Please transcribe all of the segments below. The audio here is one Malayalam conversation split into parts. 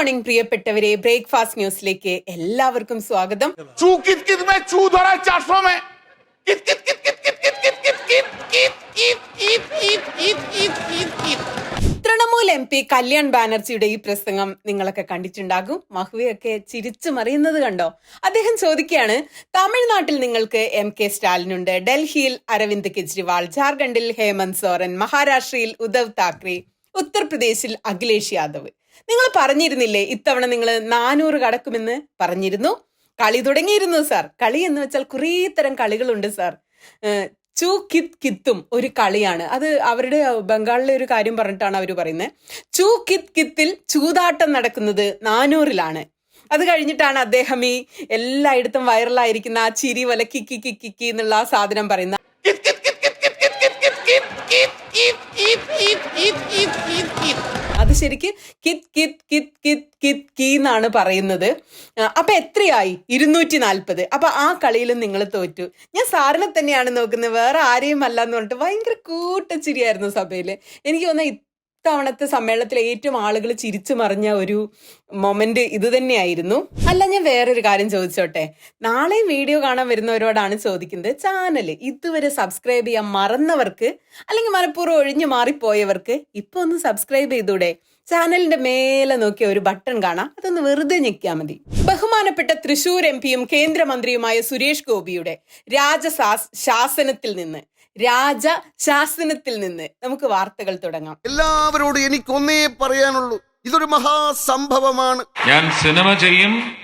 മോർണിംഗ് പ്രിയപ്പെട്ടവരെ ബ്രേക്ക്ഫാസ്റ്റ് ന്യൂസിലേക്ക് എല്ലാവർക്കും സ്വാഗതം തൃണമൂൽ എം പി കല്യാൺ ബാനർജിയുടെ ഈ പ്രസംഗം നിങ്ങളൊക്കെ കണ്ടിട്ടുണ്ടാകും മഹുവയൊക്കെ ചിരിച്ചു മറിയുന്നത് കണ്ടോ അദ്ദേഹം ചോദിക്കുകയാണ് തമിഴ്നാട്ടിൽ നിങ്ങൾക്ക് എം കെ സ്റ്റാലിനുണ്ട് ഡൽഹിയിൽ അരവിന്ദ് കെജ്രിവാൾ ജാർഖണ്ഡിൽ ഹേമന്ത് സോറൻ മഹാരാഷ്ട്രയിൽ ഉദ്ധവ് താക്കറെ ഉത്തർപ്രദേശിൽ അഖിലേഷ് യാദവ് നിങ്ങൾ പറഞ്ഞിരുന്നില്ലേ ഇത്തവണ നിങ്ങൾ നാനൂറ് കടക്കുമെന്ന് പറഞ്ഞിരുന്നു കളി തുടങ്ങിയിരുന്നു സാർ കളി എന്ന് വെച്ചാൽ കുറേ തരം കളികളുണ്ട് സാർ ചു കിത് കിത്തും ഒരു കളിയാണ് അത് അവരുടെ ബംഗാളിലെ ഒരു കാര്യം പറഞ്ഞിട്ടാണ് അവർ പറയുന്നത് ചു കിത് കിത്തിൽ ചൂതാട്ടം നടക്കുന്നത് നാനൂറിലാണ് അത് കഴിഞ്ഞിട്ടാണ് അദ്ദേഹം ഈ എല്ലായിടത്തും വൈറലായിരിക്കുന്ന ആ ചിരി വല കിക്കി കിക്കി എന്നുള്ള ആ സാധനം പറയുന്ന ശരിക്ക് kit kit kit kit kit key എന്നാണ് പറയുന്നത്. അപ്പൊ എത്രയായി? ഇരുന്നൂറ്റി നാൽപ്പത് അപ്പൊ ആ കളിയിലും നിങ്ങൾ തോറ്റു. ഞാൻ സാറിനെ തന്നെയാണ് നോക്കുന്നത്. വേറെ ആരെയും അല്ല എന്ന് പറഞ്ഞിട്ട് ഭയങ്കര കൂട്ടച്ചിരിയായിരുന്നു സഭയിൽ. എനിക്ക് തോന്നുന്ന ഇത്തവണത്തെ സമ്മേളനത്തിൽ ഏറ്റവും ആളുകൾ ചിരിച്ചു മറിഞ്ഞ ഒരു മൊമെന്റ് ഇത് തന്നെയായിരുന്നു. അല്ല ഞാൻ വേറൊരു കാര്യം ചോദിച്ചോട്ടെ? നാളെയും വീഡിയോ കാണാൻ വരുന്നവരോടാണ് ചോദിക്കുന്നത് ചാനൽ ഇതുവരെ സബ്സ്ക്രൈബ് ചെയ്യാൻ മറന്നവർക്ക് അല്ലെങ്കിൽ മനഃപൂർവം ഒഴിഞ്ഞു മാറിപ്പോയവർക്ക് ഇപ്പൊ ഒന്ന് സബ്സ്ക്രൈബ് ചെയ്തൂടെ? ചാനലിന്റെ മേലെ നോക്കിയ ഒരു ബട്ടൺ കാണാം അതൊന്ന് വെറുതെ ഞെക്കിയാൽ മതി. ബഹുമാനപ്പെട്ട തൃശൂർ എം പിയും കേന്ദ്രമന്ത്രിയുമായ സുരേഷ് ഗോപിയുടെ രാജസാസ് ശാസനത്തിൽ നിന്ന് രാജ ശാസനത്തിൽ നിന്ന്. നമുക്ക് വാർത്തകൾ തുടങ്ങാം. എല്ലാവരോടും എനിക്കൊന്നേ പറയാനുള്ളൂ. ഇതൊരു മഹാസംഭവമാണ്. ഞാൻ സിനിമ ചെയ്യും.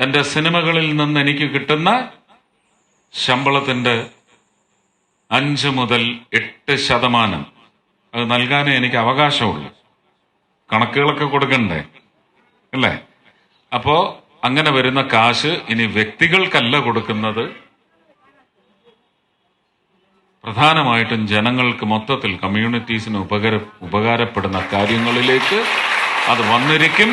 എന്റെ സിനിമകളിൽ നിന്ന് എനിക്ക് കിട്ടുന്ന ശമ്പളത്തിന്റെ അഞ്ച് മുതൽ എട്ട് ശതമാനം. അത് നൽകാനേ എനിക്ക് അവകാശമുള്ളൂ. കണക്കുകളൊക്കെ കൊടുക്കണ്ടേ? അല്ലേ? അപ്പോ അങ്ങനെ വരുന്ന കാശ് ഇനി വ്യക്തികൾക്കല്ല കൊടുക്കുന്നത്. പ്രധാനമായിട്ടും ജനങ്ങൾക്ക് മൊത്തത്തിൽ കമ്മ്യൂണിറ്റീസിന് ഉപകര ഉപകാരപ്പെടുന്ന കാര്യങ്ങളിലേക്ക് അത് വന്നിരിക്കും.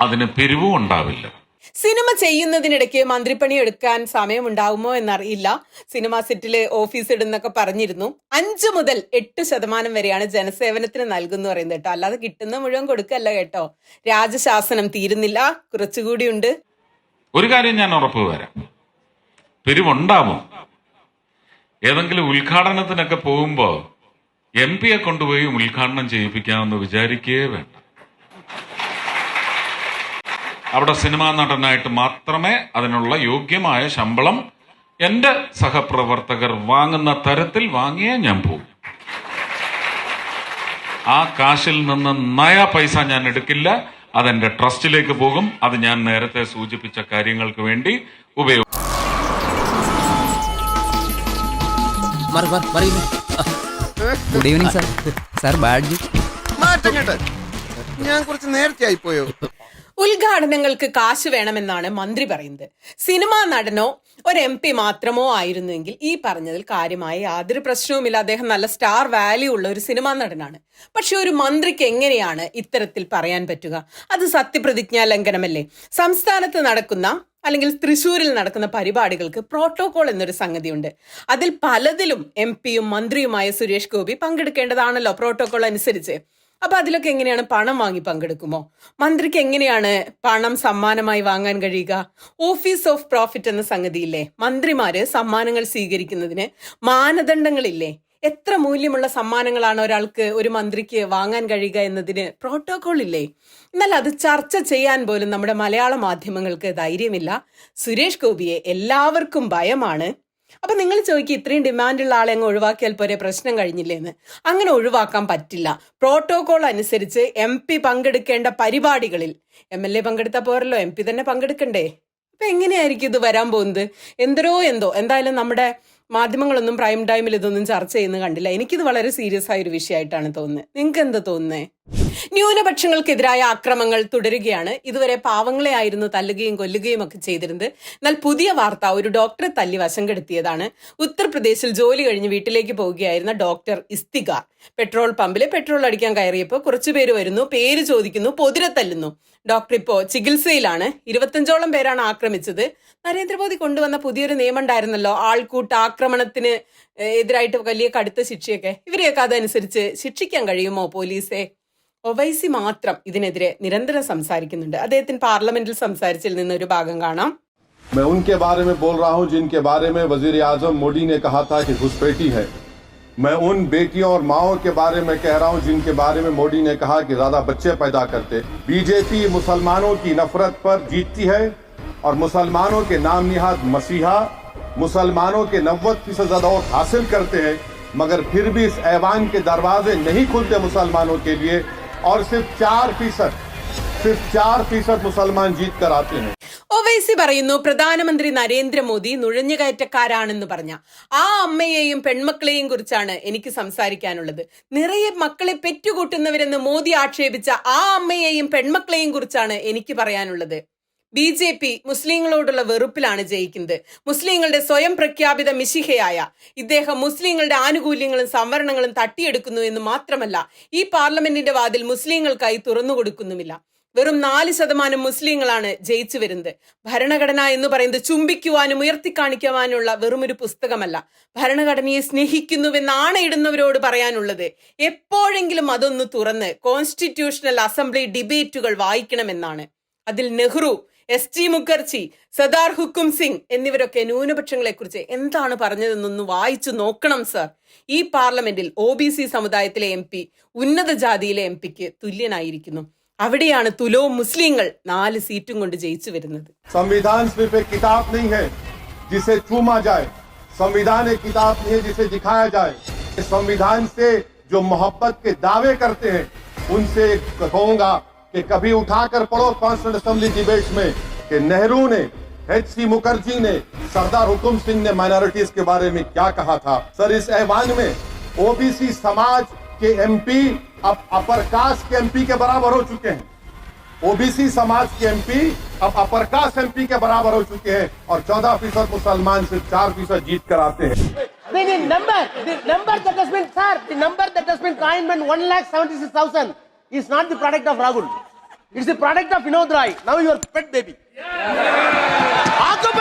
അതിന് പിരിവും ഉണ്ടാവില്ല. സിനിമ ചെയ്യുന്നതിനിടയ്ക്ക് മന്ത്രിപ്പണി എടുക്കാൻ സമയമുണ്ടാവുമോ എന്നറിയില്ല. സിനിമ സെറ്റിൽ ഓഫീസ് ഇടുന്നൊക്കെ പറഞ്ഞിരുന്നു. അഞ്ച് മുതൽ എട്ട് ശതമാനം വരെയാണ് ജനസേവനത്തിന് നൽകുന്നു പറയുന്നത് കേട്ടോ. അല്ലാതെ കിട്ടുന്ന മുഴുവൻ കൊടുക്കല്ല കേട്ടോ. രാജശാസനം തീരുന്നില്ല. കുറച്ചുകൂടി ഉണ്ട്. ഒരു കാര്യം ഞാൻ ഉറപ്പ് വരാം. പിരിവുണ്ടാവും. ഏതെങ്കിലും ഉദ്ഘാടനത്തിനൊക്കെ പോകുമ്പോ എം പിയെ കൊണ്ടുപോയി ഉദ്ഘാടനം ചെയ്യിപ്പിക്കാമെന്ന് വിചാരിക്കുകയേ വേണ്ട. അവിടെ സിനിമാ നടനായിട്ട് മാത്രമേ അതിനുള്ള യോഗ്യമായ ശമ്പളം എന്റെ സഹപ്രവർത്തകർ വാങ്ങുന്ന തരത്തിൽ വാങ്ങിയേ ഞാൻ പോകും ആ കാശിൽ നിന്ന് നയ പൈസ ഞാൻ എടുക്കില്ല. അതെന്റെ ട്രസ്റ്റിലേക്ക് പോകും. അത് ഞാൻ നേരത്തെ സൂചിപ്പിച്ച കാര്യങ്ങൾക്ക് വേണ്ടി ഉപയോഗിക്കും മാറി മാറി മറിയുന്നു good evening sir sir badge മാറ്റം ഞാൻ കുറച്ച് നേരത്തെ ആയിപ്പോയോ? ഉദ്ഘാടനങ്ങൾക്ക് കാശ് വേണമെന്നാണ് മന്ത്രി പറയുന്നത്. സിനിമാ നടനോ ഒരു എം പി മാത്രമോ ആയിരുന്നെങ്കിൽ ഈ പറഞ്ഞതിൽ കാര്യമായ യാതൊരു പ്രശ്നവുമില്ല. അദ്ദേഹം നല്ല സ്റ്റാർ വാല്യൂ ഉള്ള ഒരു സിനിമാ നടനാണ്. പക്ഷെ ഒരു മന്ത്രിക്ക് എങ്ങനെയാണ് ഇത്തരത്തിൽ പറയാൻ പറ്റുക? അത് സത്യപ്രതിജ്ഞാ ലംഘനമല്ലേ? സംസ്ഥാനത്ത് നടക്കുന്ന അല്ലെങ്കിൽ തൃശൂരിൽ നടക്കുന്ന പരിപാടികൾക്ക് പ്രോട്ടോകോൾ എന്നൊരു സംഗതിയുണ്ട്. അതിൽ പലതിലും എം പിയും മന്ത്രിയുമായ സുരേഷ് ഗോപി പങ്കെടുക്കേണ്ടതാണല്ലോ പ്രോട്ടോകോൾ അനുസരിച്ച്. അപ്പൊ അതിലൊക്കെ എങ്ങനെയാണ് പണം വാങ്ങി പങ്കെടുക്കുമോ? മന്ത്രിക്ക് എങ്ങനെയാണ് പണം സമ്മാനമായി വാങ്ങാൻ കഴിയുക? ഓഫീസ് ഓഫ് പ്രോഫിറ്റ് എന്ന സംഗതിയില്ലേ? മന്ത്രിമാര് സമ്മാനങ്ങൾ സ്വീകരിക്കുന്നതിന് മാനദണ്ഡങ്ങളില്ലേ? എത്ര മൂല്യമുള്ള സമ്മാനങ്ങളാണ് ഒരാൾക്ക് ഒരു മന്ത്രിക്ക് വാങ്ങാൻ കഴിയുക എന്നതിന് പ്രോട്ടോകോൾ ഇല്ലേ? എന്നാൽ അത് ചർച്ച ചെയ്യാൻ പോലും നമ്മുടെ മലയാള മാധ്യമങ്ങൾക്ക് ധൈര്യമില്ല. സുരേഷ് ഗോപിയെ എല്ലാവർക്കും ഭയമാണ്. അപ്പൊ നിങ്ങൾ ചോദിക്കുക ഇത്രയും ഡിമാൻഡുള്ള ആളെ അങ്ങ് ഒഴിവാക്കിയാൽ പോരെ? പ്രശ്നം കഴിഞ്ഞില്ലേ എന്ന് അങ്ങനെ ഒഴിവാക്കാൻ പറ്റില്ല. പ്രോട്ടോകോൾ അനുസരിച്ച് എം പി പങ്കെടുക്കേണ്ട പരിപാടികളിൽ എം എൽ എ പങ്കെടുത്താൽ പോരല്ലോ എം പി തന്നെ പങ്കെടുക്കണ്ടേ? അപ്പൊ എങ്ങനെയായിരിക്കും ഇത് വരാൻ പോകുന്നത്? എന്തരോ എന്തോ. എന്തായാലും നമ്മുടെ മാധ്യമങ്ങളൊന്നും പ്രൈം ടൈമിൽ ഇതൊന്നും ചർച്ച ചെയ്യുന്നത് കണ്ടില്ല. എനിക്കിത് വളരെ സീരിയസ് ആയ ഒരു വിഷയമായിട്ടാണ് തോന്നുന്നത്. നിങ്ങൾക്ക് എന്താ തോന്നുന്നേ? ന്യൂനപക്ഷങ്ങൾക്കെതിരായ അക്രമങ്ങൾ തുടരുകയാണ്. ഇതുവരെ പാവങ്ങളെ ആയിരുന്നു തല്ലുകയും കൊല്ലുകയും ഒക്കെ ചെയ്തിരുന്നത്. എന്നാൽ പുതിയ വാർത്ത ഒരു ഡോക്ടറെ തല്ലി വശം കെടുത്തിയതാണ്. ഉത്തർപ്രദേശിൽ ജോലി കഴിഞ്ഞ് വീട്ടിലേക്ക് പോവുകയായിരുന്ന ഡോക്ടർ ഇസ്തികാർ പെട്രോൾ പമ്പിൽ പെട്രോൾ അടിക്കാൻ കയറിയപ്പോൾ കുറച്ചുപേര് വരുന്നു പേര് ചോദിക്കുന്നു പൊതിരെ തല്ലുന്നു. ഡോക്ടർ ഇപ്പോ ചികിത്സയിലാണ്. ഇരുപത്തഞ്ചോളം പേരാണ് ആക്രമിച്ചത്. നരേന്ദ്രമോദി കൊണ്ടുവന്ന പുതിയൊരു നിയമം ഉണ്ടായിരുന്നല്ലോ ആൾക്കൂട്ട ആക്രമണത്തിന് എതിരായിട്ട് വലിയ കടുത്ത ശിക്ഷയൊക്കെ. ഇവരെയൊക്കെ അതനുസരിച്ച് ശിക്ഷിക്കാൻ കഴിയുമോ പോലീസെ? ഒവൈസി മാത്രം ഇതിനെതിരെ നിരന്തരം സംസാരിക്കുന്നുണ്ട് അദ്ദേഹത്തിന് പാർലമെന്റിൽ സംസാരിച്ചതിൽ നിന്ന് ഒരു ഭാഗം കാണാം मैं उनके बारे में बोल रहा हूं जिनके बारे में वजीर आजम मोदी ने कहा था कि घुसपैठी है मैं उन बेटियों और माओं के बारे में कह रहा हूं जिनके बारे में मोदी ने कहा कि ज्यादा बच्चे पैदा करते बीजेपी मुसलमानों की नफरत पर जीतती है और मुसलमानों के नाम निहाद मसीहा मुसलमानों के नब्बे फीसद ज्यादा वोट हासिल करते हैं मगर फिर भी इस ऐवान के दरवाजे नहीं खुलते मुसलमानों के लिए और सिर्फ चार फीसद सिर्फ चार फीसद मुसलमान जीत कर आते हैं ഒവൈസി പറയുന്നു പ്രധാനമന്ത്രി നരേന്ദ്രമോദി നുഴഞ്ഞുകയറ്റക്കാരാണെന്ന് പറഞ്ഞ ആ അമ്മയെയും പെൺമക്കളെയും കുറിച്ചാണ് എനിക്ക് സംസാരിക്കാനുള്ളത് നിറയെ മക്കളെ പെറ്റുകൂട്ടുന്നവരെന്ന് മോദി ആക്ഷേപിച്ച ആ അമ്മയെയും പെൺമക്കളെയും കുറിച്ചാണ് എനിക്ക് പറയാനുള്ളത് ബി ജെ പി മുസ്ലിങ്ങളോടുള്ള വെറുപ്പിലാണ് ജയിക്കുന്നത്. മുസ്ലിങ്ങളുടെ സ്വയം പ്രഖ്യാപിത മിശിഹയായ ഇദ്ദേഹം മുസ്ലിങ്ങളുടെ ആനുകൂല്യങ്ങളും സംവരണങ്ങളും തട്ടിയെടുക്കുന്നു എന്ന് മാത്രമല്ല ഈ പാർലമെന്റിന്റെ വാതിൽ മുസ്ലിങ്ങൾക്കായി തുറന്നുകൊടുക്കുന്നുമില്ല വെറും നാല് ശതമാനം മുസ്ലിങ്ങളാണ് ജയിച്ചു വരുന്നത്. ഭരണഘടന എന്ന് പറയുന്നത് ചുംബിക്കുവാനും ഉയർത്തിക്കാണിക്കുവാനുള്ള വെറുമൊരു പുസ്തകമല്ല. ഭരണഘടനയെ സ്നേഹിക്കുന്നുവെന്ന് ആണയിടുന്നവരോട് പറയാനുള്ളത് എപ്പോഴെങ്കിലും അതൊന്ന് തുറന്ന് കോൺസ്റ്റിറ്റ്യൂഷണൽ അസംബ്ലി ഡിബേറ്റുകൾ വായിക്കണമെന്നാണ്. അതിൽ നെഹ്റു എസ് ടി മുഖർജി സദാർ ഹുക്കും സിംഗ് എന്നിവരൊക്കെ ന്യൂനപക്ഷങ്ങളെക്കുറിച്ച് എന്താണ് പറഞ്ഞതെന്നൊന്ന് വായിച്ചു നോക്കണം സർ ഈ പാർലമെന്റിൽ ഒ ബി സി സമുദായത്തിലെ എം പി ഉന്നത ജാതിയിലെ എം പിക്ക് തുല്യനായിരിക്കുന്നു അവിടെയാണ് തുലോ മുസ്ലിങ്ങൾ നാല് സീറ്റും കൊണ്ട് ജയിച്ചു വരുന്നത് संविधान सिर्फ एक किताब नहीं है जिसे चूमा जाए संविधान एक किताब नहीं है जिसे दिखाया जाए इस संविधान से जो मोहब्बत के दावे करते हैं उनसे कहूंगा कि कभी उठाकर पढ़ो कॉन्स्टिट्यूंट असेंबली डिबेट में कि नेहरू ने एच सी मुखर्जी ने, सरदार हुकुम सिंह ने माइनॉरिटीज के बारे में क्या कहा था? सर, इस ऐवान में ओबीसी समाज के एमपी, अब अपर कास्ट के एमपी के बराबर हो चुके हैं। ओबीसी समाज के एमपी, अब अपर कास्ट एमपी के बराबर हो चुके हैं और 14 फ़ीसद मुसलमान सिर्फ़ चार फ़ीसद जीत कर आते हैं। Lakh seventy-six thousand. Is not the product of Rahul. It's the product of Vinod Rai. Now your pet baby.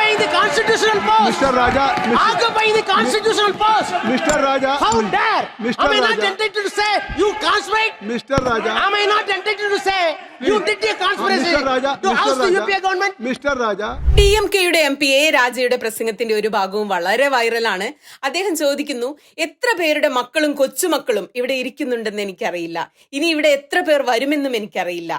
Occupying the constitutional post. Mr. Raja, Mr. Occupying the constitutional post. Mr. Raja, How dare? Mr. Am I not Raja. entitled to say you conspirate? Mr. Raja, Am I not entitled to say you did a conspiracy Mr. Raja, to Mr. oust the UPA government? Mr. Raja, D M കെയുടെ എം പി എ രാജയുടെ പ്രസംഗത്തിന്റെ ഒരു ഭാഗവും വളരെ വൈറലാണ് അദ്ദേഹം ചോദിക്കുന്നു എത്ര പേരുടെ മക്കളും കൊച്ചുമക്കളും ഇവിടെ ഇരിക്കുന്നുണ്ടെന്ന് എനിക്കറിയില്ല ഇനി ഇവിടെ എത്ര പേർ വരുമെന്നും എനിക്കറിയില്ല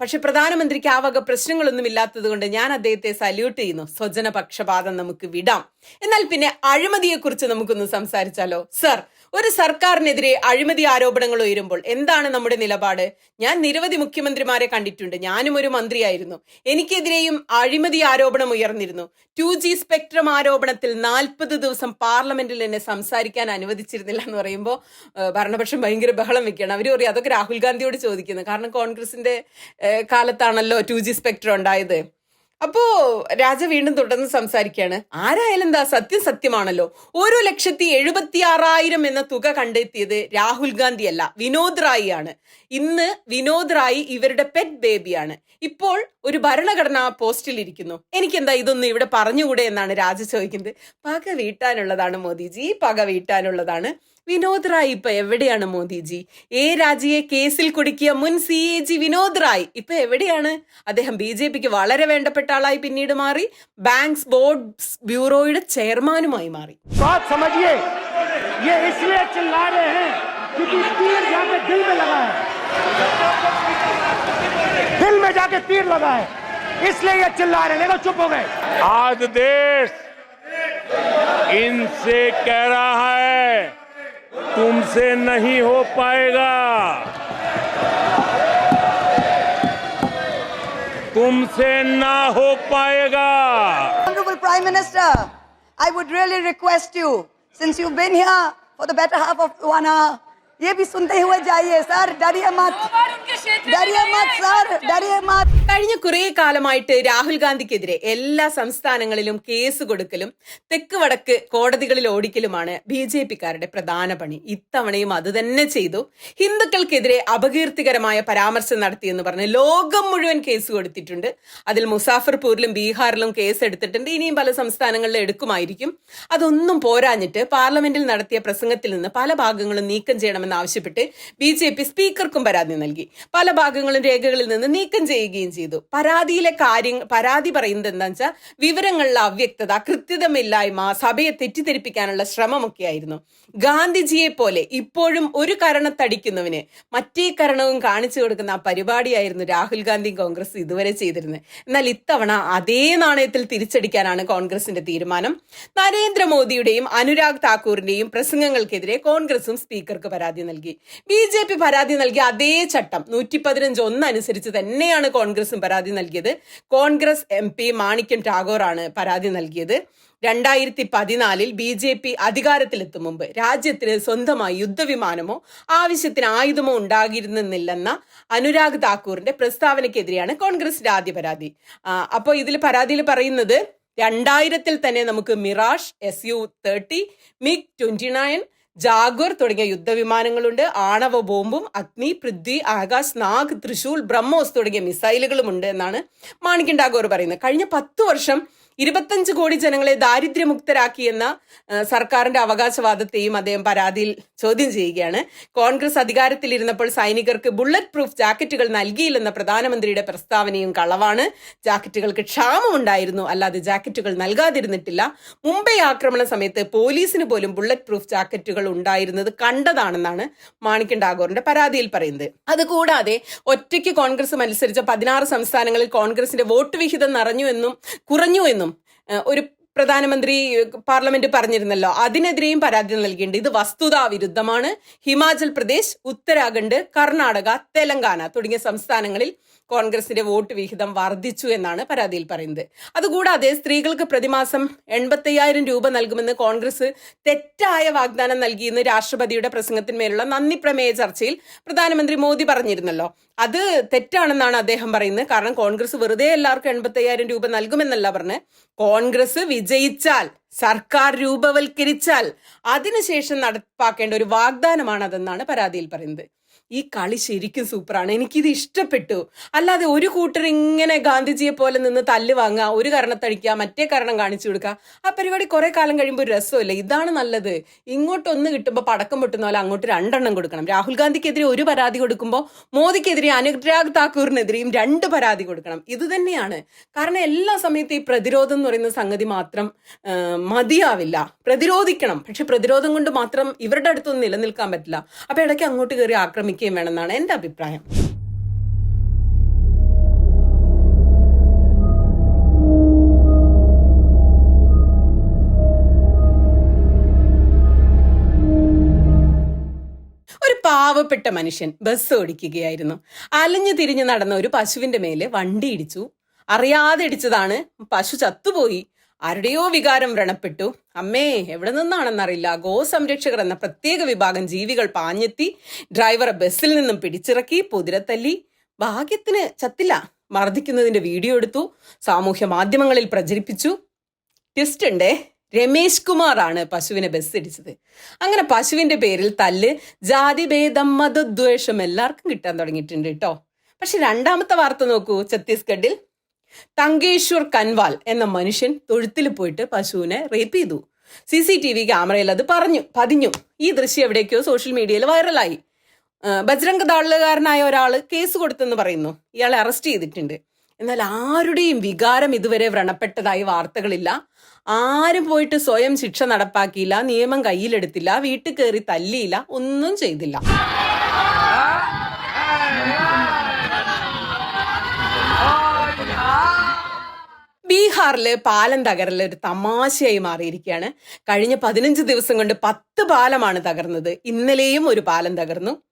പക്ഷെ പ്രധാനമന്ത്രിക്ക് ആ വക പ്രശ്നങ്ങളൊന്നും ഇല്ലാത്തത് കൊണ്ട് ഞാൻ അദ്ദേഹത്തെ സല്യൂട്ട് ചെയ്യുന്നു സ്വജന പക്ഷപാതം നമുക്ക് വിടാം. എന്നാൽ പിന്നെ അഴിമതിയെ കുറിച്ച് നമുക്കൊന്ന് സംസാരിച്ചാലോ? സർ ഒരു സർക്കാരിനെതിരെ അഴിമതി ആരോപണങ്ങൾ ഉയരുമ്പോൾ എന്താണ് നമ്മുടെ നിലപാട്? ഞാൻ നിരവധി മുഖ്യമന്ത്രിമാരെ കണ്ടിട്ടുണ്ട്. ഞാനും ഒരു മന്ത്രിയായിരുന്നു. എനിക്കെതിരെയും അഴിമതി ആരോപണം ഉയർന്നിരുന്നു. ടു ജി സ്പെക്ട്രം ആരോപണത്തിൽ നാൽപ്പത് ദിവസം പാർലമെന്റിൽ എന്നെ സംസാരിക്കാൻ അനുവദിച്ചിരുന്നില്ല എന്ന് പറയുമ്പോൾ ഭരണപക്ഷം ഭയങ്കര ബഹളം വെക്കുകയാണ്. അവർ പറയും അതൊക്കെ രാഹുൽ ഗാന്ധിയോട് ചോദിക്കുന്നത് കാരണം കോൺഗ്രസിന്റെ കാലത്താണല്ലോ ടു ജി സ്പെക്ട്രം ഉണ്ടായത്. അപ്പോ രാജ വീണ്ടും തുടർന്ന് സംസാരിക്കുകയാണ്. ആരായാലും എന്താ സത്യം സത്യമാണല്ലോ. ഒരു ലക്ഷത്തി എഴുപത്തി ആറായിരം എന്ന തുക കണ്ടെത്തിയത് രാഹുൽ ഗാന്ധി അല്ല വിനോദ് റായി ആണ് ഇന്ന് വിനോദ് റായി ഇവരുടെ പെറ്റ് ബേബിയാണ് ഇപ്പോൾ ഒരു ഭരണഘടനാ പോസ്റ്റിൽ ഇരിക്കുന്നു. എനിക്കെന്താ ഇതൊന്നും ഇവിടെ പറഞ്ഞുകൂടെ എന്നാണ് രാജ ചോദിക്കുന്നത്. പക വീട്ടാനുള്ളതാണ് മോദിജി പക വീട്ടാനുള്ളതാണ് വിനോദ് റായ് ഇപ്പൊ എവിടെയാണ് മോദിജി എ രാജിയെ കേസിൽ കുടുക്കിയ മുൻ C A G Vinod Rai ഇപ്പൊ എവിടെയാണ് അദ്ദേഹം ബി ജെ പിക്ക് വളരെ വേണ്ടപ്പെട്ട ആളായി പിന്നീട് മാറി ബാങ്ക്സ് ബോർഡ് ബ്യൂറോയുടെ ചെയർമാനുമായി മാറി बात समझिए ये इसलिए चिल्ला रहे हैं क्योंकि तीर जाके दिल में लगा है दिल में जाके तीर लगा है इसलिए ये चिल्ला रहे हैं देखो चुप हो गए आज देश इनसे कह रहा है तुमसे नहीं हो पाएगा। तुमसे ना हो पाएगा। Honourable prime minister I would really request you since you been here for the better half of one hour ये भी सुनते हुए जाइए सर डरिए मत। डरिए मत सर डरिए मत। കഴിഞ്ഞ കുറേ കാലമായിട്ട് രാഹുൽ ഗാന്ധിക്കെതിരെ എല്ലാ സംസ്ഥാനങ്ങളിലും കേസ് കൊടുക്കലും തെക്ക് വടക്ക് കോടതികളിൽ ഓടിക്കലുമാണ് ബി ജെ പിക്കാരുടെ പ്രധാന പണി. ഇത്തവണയും അത് തന്നെ ചെയ്തു. ഹിന്ദുക്കൾക്കെതിരെ അപകീർത്തികരമായ പരാമർശം നടത്തിയെന്ന് പറഞ്ഞ് ലോകം മുഴുവൻ കേസ് കൊടുത്തിട്ടുണ്ട്. അതിൽ മുസാഫർപൂരിലും ബീഹാറിലും കേസ് എടുത്തിട്ടുണ്ട്. ഇനിയും പല സംസ്ഥാനങ്ങളിലും എടുക്കുമായിരിക്കും. അതൊന്നും പോരാഞ്ഞിട്ട് പാർലമെന്റിൽ നടത്തിയ പ്രസംഗത്തിൽ നിന്ന് പല ഭാഗങ്ങളും നീക്കം ചെയ്യണമെന്ന് ആവശ്യപ്പെട്ട് ബി സ്പീക്കർക്കും പരാതി നൽകി. പല ഭാഗങ്ങളും രേഖകളിൽ നിന്ന് നീക്കം ചെയ്യുകയും ചെയ്തു. പരാതിയിലെ കാര്യം പരാതി പറയുന്നത് എന്താണെന്ന് വെച്ചാൽ വിവരങ്ങളിലെ അവ്യക്തത കൃത്യതമില്ലായ്മ സഭയെ തെറ്റിദ്ധരിപ്പിക്കാനുള്ള ശ്രമമൊക്കെ ആയിരുന്നു ഗാന്ധിജിയെ പോലെ ഇപ്പോഴും ഒരു കരണത്തടിക്കുന്നവന് മറ്റേ കരണവും കാണിച്ചു കൊടുക്കുന്ന ആ പരിപാടിയായിരുന്നു രാഹുൽ ഗാന്ധി കോൺഗ്രസ് ഇതുവരെ ചെയ്തിരുന്നത്. എന്നാൽ ഇത്തവണ അതേ നാണയത്തിൽ തിരിച്ചടിക്കാനാണ് കോൺഗ്രസിന്റെ തീരുമാനം. നരേന്ദ്രമോദിയുടെയും അനുരാഗ് താക്കൂറിന്റെയും പ്രസംഗങ്ങൾക്കെതിരെ കോൺഗ്രസും സ്പീക്കർക്ക് പരാതി നൽകി. ബി പരാതി നൽകിയ അതേ ചട്ടം നൂറ്റി പതിനഞ്ച് ഒന്ന് അനുസരിച്ച് തന്നെയാണ് കോൺഗ്രസും പരാതി നൽകിയത്. കോൺഗ്രസ് എം പി മാണിക്യം ടാഗോറാണ് പരാതി നൽകിയത്. രണ്ടായിരത്തി പതിനാലിൽ ബി ജെ പി അധികാരത്തിലെത്തും മുമ്പ് രാജ്യത്തിന് സ്വന്തമായി യുദ്ധവിമാനമോ ആവശ്യത്തിന് ആയുധമോ ഉണ്ടാകിരുന്നില്ലെന്ന അനുരാഗ് താക്കൂറിന്റെ പ്രസ്താവനയ്ക്കെതിരെയാണ് കോൺഗ്രസിന്റെ ആദ്യ പരാതി. അപ്പോൾ ഇതിൽ പരാതിയിൽ പറയുന്നത് രണ്ടായിരത്തിൽ തന്നെ നമുക്ക് Mirage S U thirty MiG twenty nine Jaguar തുടങ്ങിയ യുദ്ധവിമാനങ്ങളുണ്ട് ആണവ ബോംബും അഗ്നി പൃഥ്വി ആകാശ് നാഗ് തൃശൂൽ ബ്രഹ്മോസ് തുടങ്ങിയ മിസൈലുകളും ഉണ്ട് എന്നാണ് മാണിക്യൻ ടാഗോർ പറയുന്നത്. കഴിഞ്ഞ പത്ത് വർഷം ഇരുപത്തഞ്ച് കോടി ജനങ്ങളെ ദാരിദ്ര്യമുക്തരാക്കിയെന്ന സർക്കാരിന്റെ അവകാശവാദത്തെയും അദ്ദേഹം പരാതിയിൽ ചോദ്യം ചെയ്യുകയാണ്. കോൺഗ്രസ് അധികാരത്തിലിരുന്നപ്പോൾ സൈനികർക്ക് ബുള്ളറ്റ് പ്രൂഫ് ജാക്കറ്റുകൾ നൽകിയില്ലെന്ന പ്രധാനമന്ത്രിയുടെ പ്രസ്താവനയും കളവാണ്. ജാക്കറ്റുകൾക്ക് ക്ഷാമമുണ്ടായിരുന്നു. അല്ലാതെ ജാക്കറ്റുകൾ നൽകാതിരുന്നിട്ടില്ല. മുംബൈ ആക്രമണ സമയത്ത് പോലീസിന് പോലും ബുള്ളറ്റ് പ്രൂഫ് ജാക്കറ്റുകൾ ഉണ്ടായിരുന്നത് കണ്ടതാണെന്നാണ് മാണിക്കൻ ടാഗോറിന്റെ പരാതിയിൽ പറയുന്നത്. അതുകൂടാതെ ഒറ്റയ്ക്ക് കോൺഗ്രസ് മത്സരിച്ച പതിനാറ് സംസ്ഥാനങ്ങളിൽ കോൺഗ്രസിന്റെ വോട്ട് വിഹിതം നിറഞ്ഞു എന്നും കുറഞ്ഞു എന്നും ഒരു പ്രധാനമന്ത്രി പാർലമെന്റ് പറഞ്ഞിരുന്നല്ലോ. അതിനെതിരെയും പരാതി നൽകിയിട്ടുണ്ട്. ഇത് വസ്തുതാ വിരുദ്ധമാണ്. ഹിമാചൽ പ്രദേശ് ഉത്തരാഖണ്ഡ് കർണാടക തെലങ്കാന തുടങ്ങിയ സംസ്ഥാനങ്ങളിൽ കോൺഗ്രസിന്റെ വോട്ട് വിഹിതം വർദ്ധിച്ചു എന്നാണ് പരാതിയിൽ പറയുന്നത്. അതുകൂടാതെ സ്ത്രീകൾക്ക് പ്രതിമാസം എൺപത്തയ്യായിരം രൂപ നൽകുമെന്ന് കോൺഗ്രസ് തെറ്റായ വാഗ്ദാനം നൽകിയെന്ന് രാഷ്ട്രപതിയുടെ പ്രസംഗത്തിന്മേലുള്ള നന്ദി പ്രമേയ ചർച്ചയിൽ പ്രധാനമന്ത്രി മോദി പറഞ്ഞിരുന്നല്ലോ. അത് തെറ്റാണെന്നാണ് അദ്ദേഹം പറയുന്നത്. കാരണം കോൺഗ്രസ് വെറുതെ എല്ലാവർക്കും എൺപത്തയ്യായിരം രൂപ നൽകുമെന്നല്ല പറഞ്ഞ് കോൺഗ്രസ് വിജയിച്ചാൽ സർക്കാർ രൂപവൽക്കരിച്ചാൽ അതിനുശേഷം നടപ്പാക്കേണ്ട ഒരു വാഗ്ദാനമാണ് അതെന്നാണ് പരാതിയിൽ പറയുന്നത്. ഈ കളി ശരിക്കും സൂപ്പറാണ്. എനിക്കിത് ഇഷ്ടപ്പെട്ടു. അല്ലാതെ ഒരു കൂട്ടർ ഇങ്ങനെ ഗാന്ധിജിയെ പോലെ നിന്ന് തല്ല് വാങ്ങുക ഒരു കാരണത്തഴിക്കുക മറ്റേ കാരണം കാണിച്ചു കൊടുക്കുക ആ പരിപാടി കുറെ കാലം കഴിയുമ്പോൾ ഒരു രസമല്ലേ. ഇതാണ് നല്ലത്. ഇങ്ങോട്ടൊന്ന് കിട്ടുമ്പോൾ പടക്കം പൊട്ടുന്ന പോലെ അങ്ങോട്ട് രണ്ടെണ്ണം കൊടുക്കണം. രാഹുൽ ഗാന്ധിക്കെതിരെ ഒരു പരാതി കൊടുക്കുമ്പോൾ മോദിക്കെതിരെ അനുരാഗ് താക്കൂറിനെതിരെയും രണ്ട് പരാതി കൊടുക്കണം. ഇത് തന്നെയാണ്. കാരണം എല്ലാ സമയത്തും ഈ പ്രതിരോധം എന്ന് പറയുന്ന സംഗതി മാത്രം മതിയാവില്ല. പ്രതിരോധിക്കണം. പക്ഷെ പ്രതിരോധം കൊണ്ട് മാത്രം ഇവരുടെ അടുത്തൊന്നും നിലനിൽക്കാൻ പറ്റില്ല. അപ്പൊ ഇടയ്ക്ക് അങ്ങോട്ട് കയറി ആക്രമിക്കുകയും വേണമെന്നാണ് എന്റെ അഭിപ്രായം. പാവപ്പെട്ട മനുഷ്യൻ ബസ് ഓടിക്കുകയായിരുന്നു. അലഞ്ഞു തിരിഞ്ഞു നടന്ന ഒരു പശുവിന്റെ മേലെ വണ്ടി ഇടിച്ചു. അറിയാതെ ഇടിച്ചതാണ്. പശു ചത്തുപോയി. ആരുടെയോ വികാരം വ്രണപ്പെട്ടു. അമ്മേ എവിടെ നിന്നാണെന്നറിയില്ല. ഗോ സംരക്ഷകർ എന്ന പ്രത്യേക വിഭാഗം ജീവികൾ പാഞ്ഞെത്തി ഡ്രൈവറെ ബസ്സിൽ നിന്നും പിടിച്ചിറക്കി പുതിരത്തല്ലി ഭാഗ്യത്തിന് ചത്തില്ല മർദ്ദിക്കുന്നതിന്റെ വീഡിയോ എടുത്തു സാമൂഹ്യ മാധ്യമങ്ങളിൽ പ്രചരിപ്പിച്ചു. ട്വിസ്റ്റ് ഉണ്ടേ? രമേശ് കുമാർ ആണ് പശുവിനെ ബസ് ഇടിച്ചത് അങ്ങനെ പശുവിന്റെ പേരിൽ തല്ല് ജാതിഭേദം മതദ്വേഷം എല്ലാവർക്കും കിട്ടാൻ തുടങ്ങിയിട്ടുണ്ട് കേട്ടോ. പക്ഷെ രണ്ടാമത്തെ വാർത്ത നോക്കൂ ഛത്തീസ്ഗഡിൽ. തങ്കേശ്വർ കൻവാൽ എന്ന മനുഷ്യൻ തൊഴുത്തിൽ പോയിട്ട് പശുവിനെ റേപ്പ് ചെയ്തു. സി സി ടി വി ക്യാമറയിൽ അത് പറഞ്ഞു പതിഞ്ഞു. ഈ ദൃശ്യം എവിടേക്കോ സോഷ്യൽ മീഡിയയിൽ വൈറലായി. ബജ്രംഗ് ദാളുകാരനായ ഒരാൾ കേസ് കൊടുത്തെന്ന് പറയുന്നു. ഇയാളെ അറസ്റ്റ് ചെയ്തിട്ടുണ്ട്. എന്നാൽ ആരുടെയും വികാരം ഇതുവരെ വ്രണപ്പെട്ടതായി വാർത്തകളില്ല. ആരും പോയിട്ട് സ്വയം ശിക്ഷ നടപ്പാക്കിയില്ല നിയമം കയ്യിലെടുത്തില്ല വീട്ടിൽ കയറി തല്ലിയില്ല ഒന്നും ചെയ്തില്ല. ബീഹാറിൽ പാലം തകരൽ ഒരു തമാശയായി മാറിയിരിക്കുകയാണ്. കഴിഞ്ഞ പതിനഞ്ച് ദിവസം കൊണ്ട് പത്ത് പാലമാണ് തകർന്നത്. ഇന്നലെയും ഒരു പാലം തകർന്നു.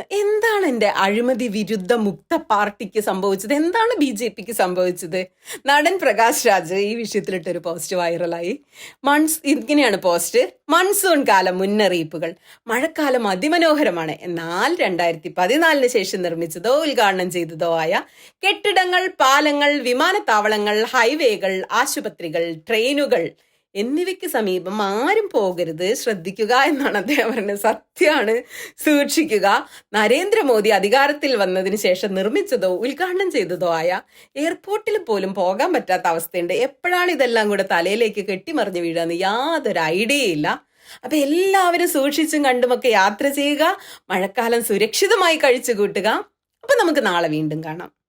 എന്താണ് എന്റെ അഴിമതി വിരുദ്ധ മുക്ത പാർട്ടിക്ക് സംഭവിച്ചത്? എന്താണ് ബി ജെ പിക്ക് സംഭവിച്ചത്? നടൻ പ്രകാശ് രാജ് ഈ വിഷയത്തിലിട്ടൊരു പോസ്റ്റ് വൈറലായി മൺസ് ഇങ്ങനെയാണ് പോസ്റ്റ് മൺസൂൺ കാല മുന്നറിയിപ്പുകൾ. മഴക്കാലം അതിമനോഹരമാണ്. എന്നാൽ രണ്ടായിരത്തി പതിനാലിന് ശേഷം നിർമ്മിച്ചതോ ഉദ്ഘാടനം ചെയ്തതോ ആയ കെട്ടിടങ്ങൾ പാലങ്ങൾ വിമാനത്താവളങ്ങൾ ഹൈവേകൾ ആശുപത്രികൾ ട്രെയിനുകൾ എന്നിവയ്ക്ക് സമീപം ആരും പോകരുത്. ശ്രദ്ധിക്കുക എന്നാണ് അദ്ദേഹം പറയുന്നത് സത്യമാണ്. സൂക്ഷിക്കുക. നരേന്ദ്രമോദി അധികാരത്തിൽ വന്നതിന് ശേഷം നിർമ്മിച്ചതോ ഉദ്ഘാടനം ചെയ്തതോ ആയ എയർപോർട്ടിൽ പോലും പോകാൻ പറ്റാത്ത അവസ്ഥയുണ്ട്. എപ്പോഴാണ് ഇതെല്ലാം കൂടെ തലയിലേക്ക് കെട്ടിമറിഞ്ഞ് വീഴാന്ന് യാതൊരു ഐഡിയയില്ല അപ്പൊ എല്ലാവരും സൂക്ഷിച്ചും കണ്ടുമൊക്കെ യാത്ര ചെയ്യുക. മഴക്കാലം സുരക്ഷിതമായി കഴിച്ചു കൂട്ടുക. അപ്പൊ നമുക്ക് നാളെ വീണ്ടും കാണാം.